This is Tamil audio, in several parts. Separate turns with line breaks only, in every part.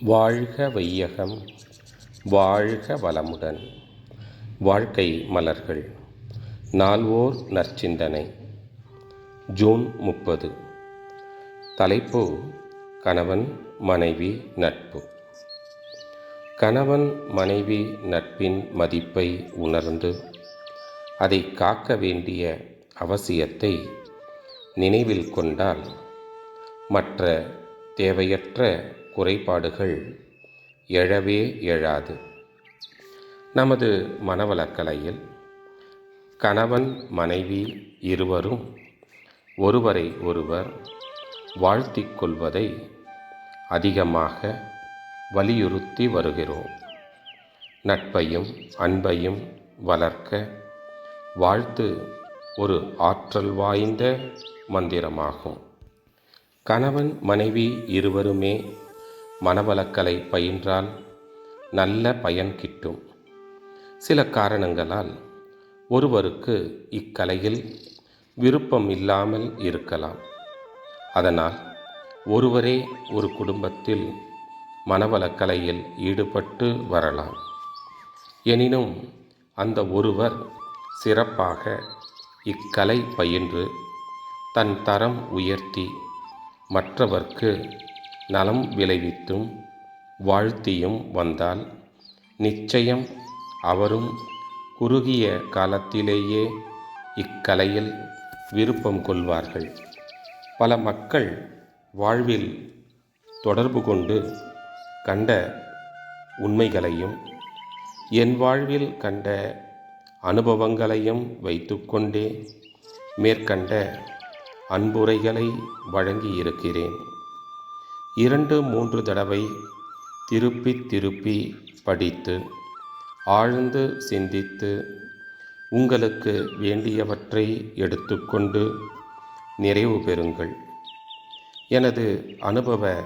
வாழ்க வையகம் வாழ்க வளமுடன். வாழ்க்கை மலர்கள் நால்வோர் நற்சிந்தனை. ஜூன் முப்பது. தலைப்பு கணவன் மனைவி நட்பு. கணவன் மனைவி நட்பின் மதிப்பை உணர்ந்து அதை காக்க வேண்டிய அவசியத்தை நினைவில் கொண்டால் மற்ற தேவையற்ற குறைபாடுகள் எழவே எழாது. நமது மனவளக்கலையில் கணவன் மனைவி இருவரும் ஒருவரை ஒருவர் வாழ்த்திக் கொள்வதை அதிகமாக வலியுறுத்தி வருகிறோம். நட்பையும் அன்பையும் வளர்க்க வாழ்த்து ஒரு ஆற்றல் வாய்ந்த மந்திரமாகும். கணவன் மனைவி இருவருமே மனவளக்கலை பயின்றால் நல்ல பயன் கிட்டும். சில காரணங்களால் ஒருவருக்கு இக்கலையில் விருப்பம் இல்லாமல் இருக்கலாம். அதனால் ஒருவரே ஒரு குடும்பத்தில் மனவளக்கலையில் ஈடுபட்டு வரலாம். எனினும் அந்த ஒருவர் சிறப்பாக இக்கலை பயின்று தன் தரம் உயர்த்தி மற்றவர்க்கு நலம் விளைவித்தும் வாழ்த்தியும் வந்தால் நிச்சயம் அவரும் குறுகிய காலத்திலேயே இக்கலையில் விருப்பம் கொள்வார்கள். பல மக்கள் வாழ்வில் தொடர்பு கொண்டு கண்ட உண்மைகளையும் என் வாழ்வில் கண்ட அனுபவங்களையும் வைத்துக்கொண்டே மேற்கண்ட அன்புரைகளை வழங்கியிருக்கிறேன். இரண்டு மூன்று தடவை திருப்பி திருப்பி படித்து ஆழ்ந்து சிந்தித்து உங்களுக்கு வேண்டியவற்றை எடுத்துக்கொண்டு நிறைவு பெறுங்கள். எனது அனுபவ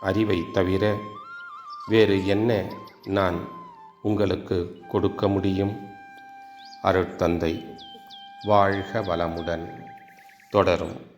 அறிவை தவிர வேறு என்ன நான் உங்களுக்கு கொடுக்க முடியும்? அருட்தந்தை வாழ்க வளமுடன். தொடரும்.